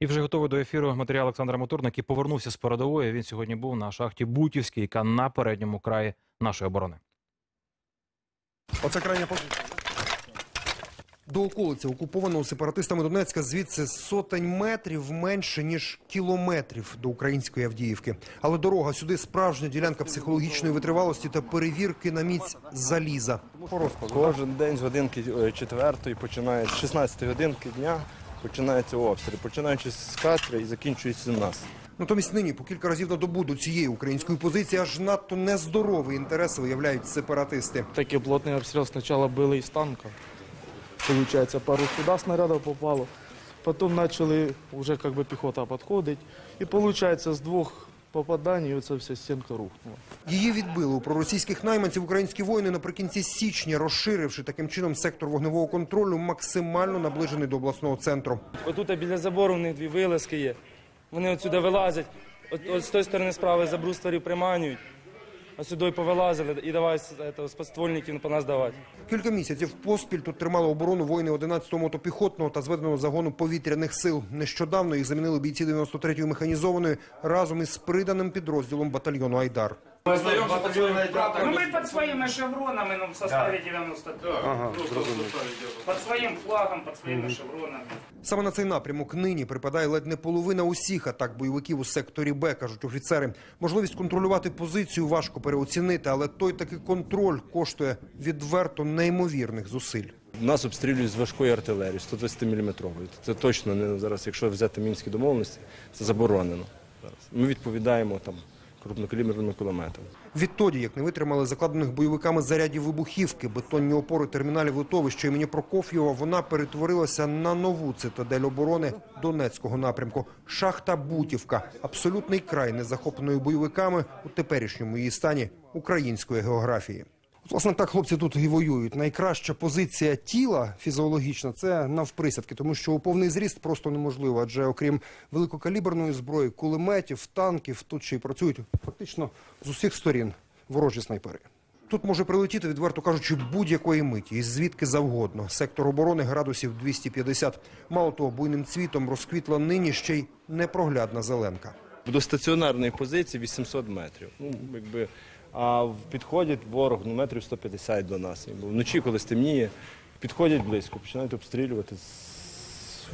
І вже готовий до ефіру матеріал Олександра Моторна, який повернувся з передової. Він сьогодні був на шахті Бутівській, яка на передньому краї нашої оборони. Оце крайня позиція. До околиці окупованого сепаратистами Донецька звідси сотень метрів менше ніж кілометрів до української Авдіївки. Але дорога сюди справжня ділянка психологічної витривалості та перевірки на міць заліза. Кожен день з годинки е, четвертої починається, з 16 годинки дня починається обстріл, починаючи з катри і закінчується нас. Натомість нині по кілька разів на добу до цієї української позиції аж надто нездоровий інтерес виявляють сепаратисти. Такий плотний обстріл спочатку били із танка. Получается, пару сюди снарядів попало. Потім почали вже якби піхота пехота І виходить, з с двух попаданий оця вся стінка рухнула. Її відбили у проросійських найманців українські воїни наприкінці січня, розширивши таким чином сектор вогневого контролю, максимально наближений до обласного центру. Отут біля забору в них дві вилазки є. Вони отсюди вилазять. От, от з тої сторони справи за брустверів приманюють, сюди повилазили і давай з подствольників по нас давати. Кілька місяців поспіль тут тримали оборону воїни 11-го мотопіхотного та зведеного загону повітряних сил. Нещодавно їх замінили бійці 93-ї механізованої разом із приданим підрозділом батальйону Айдар. Ну, мы под своими шевронами, ну, в составе 90. Ага, Под своим флагом, под своими шевронами. Саме на цей напрямок нині припадає ледь не половина усіх атак бойовиків у секторі Б, кажуть офіцери. Можливість контролювати позицію важко переоцінити, але той таки контроль коштує відверто неймовірних зусиль. Нас обстрілюють з важкої артилерії, 120 мм. Це точно не зараз, якщо взяти мінські домовленості, це заборонено. Зараз. Ми відповідаємо там крупнокаліберними кулеметами. Відтоді, як не витримали закладених бойовиками зарядів вибухівки, бетонні опори терміналів литовища імені Прокоф'єва, вона перетворилася на нову цитадель оборони Донецького напрямку. Шахта Бутівка, абсолютний край незахопленої бойовиками у теперішньому її стані української географії. Власне, так хлопці тут і воюють. Найкраща позиція тіла фізіологічна це навприсядки, тому що у повний зріст просто неможливо. Адже окрім великокаліберної зброї, кулеметів, танків, тут ще й працюють фактично з усіх сторін ворожі снайпери. Тут може прилетіти, відверто кажучи, будь-якої миті, і звідки завгодно. Сектор оборони градусів 250. Мало того, буйним цвітом розквітла нині ще й непроглядна зеленка. До стаціонарної позиції 800 метрів. Ну, якби, а підходить ворог ну, метрів 150 до нас. Якби Вночі, коли стемніє, підходять близько, починають обстрілювати з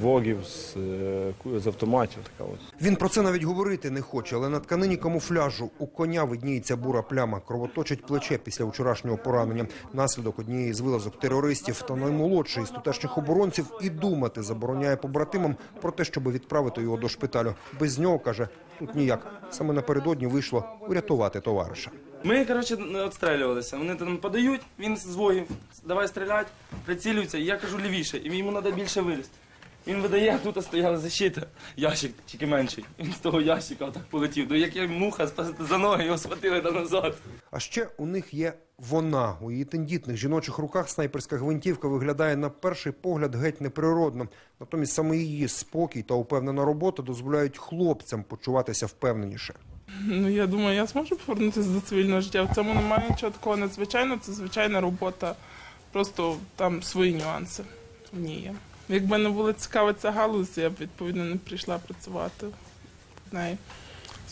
вогів, з, е, з автоматів. Така от. Він про це навіть говорити не хоче, але на тканині камуфляжу у коня видніється бура пляма. Кровоточить плече після вчорашнього поранення. Наслідок однієї з вилазок терористів та наймолодший з тутешніх оборонців і думати забороняє побратимам про те, щоб відправити його до шпиталю. Без нього каже, тут ніяк. Саме напередодні вийшло врятувати товариша. Ми, коротше, не відстрелювалися. Вони там подають, він з вогів, давай стріляти, прицілюється, і я кажу лівіше, і йому треба більше вилізти. Він видає, тут стояла защита, ящик тільки менший. Він з того ящика отак полетів. Ну як я муха за ноги його схватили там назад. А ще у них є вона. У її тендітних жіночих руках снайперська гвинтівка виглядає на перший погляд геть неприродно. Натомість саме її спокій та упевнена робота дозволяють хлопцям почуватися впевненіше. Ну, я думаю, я зможу повернутися до цивільного життя. В цьому немає нічого такого надзвичайного, це звичайна робота. Просто там свої нюанси в ній є. Якби не була цікава ця галузь, я б відповідно не прийшла працювати в неї.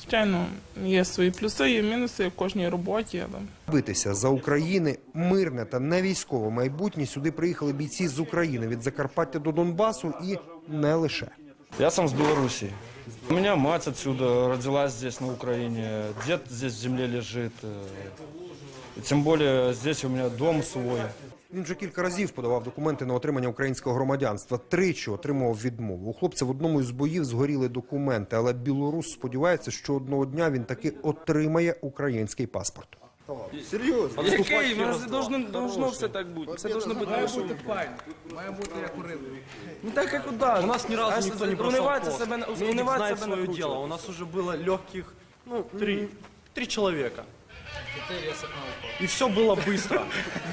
Звичайно, є свої плюси, є мінуси в кожній роботі, але Битися за України мирне та не військове майбутнє. Сюди приїхали бійці з України від Закарпаття до Донбасу і не лише. Я сам с Белоруссии. У меня мать отсюда родилась здесь, на Украине. Дед здесь в земле лежит. И тем более здесь у меня дом свой. Він вже кілька разів подавав документи на отримання українського громадянства. Тричі отримував відмову. У хлопця в одному із боїв згоріли документи, але білорус сподівається, що одного дня він таки отримає український паспорт. Який? У нас должно, должно все так бути. Все должно бути має бути файн. Має бути як у рибі. Ну так як удар. У нас ни разу никто не бросал Унивати пост. себе, Медик унивати знает себе свое накручувати. дело. У нас уже было легких, ну, три, три человека. И все было быстро.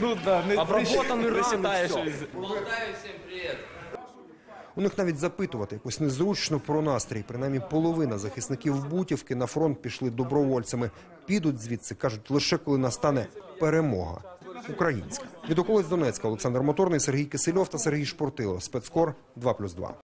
Ну да, не Обработаны раны, все. У них навіть запитувати якось незручно про настрій. Принаймні половина захисників Бутівки на фронт пішли добровольцями. Підуть звідси, кажуть, лише коли настане перемога. Українська. Від околиць Донецька Олександр Моторний, Сергій Кисельов та Сергій Шпортило. Спецкор 2+,2.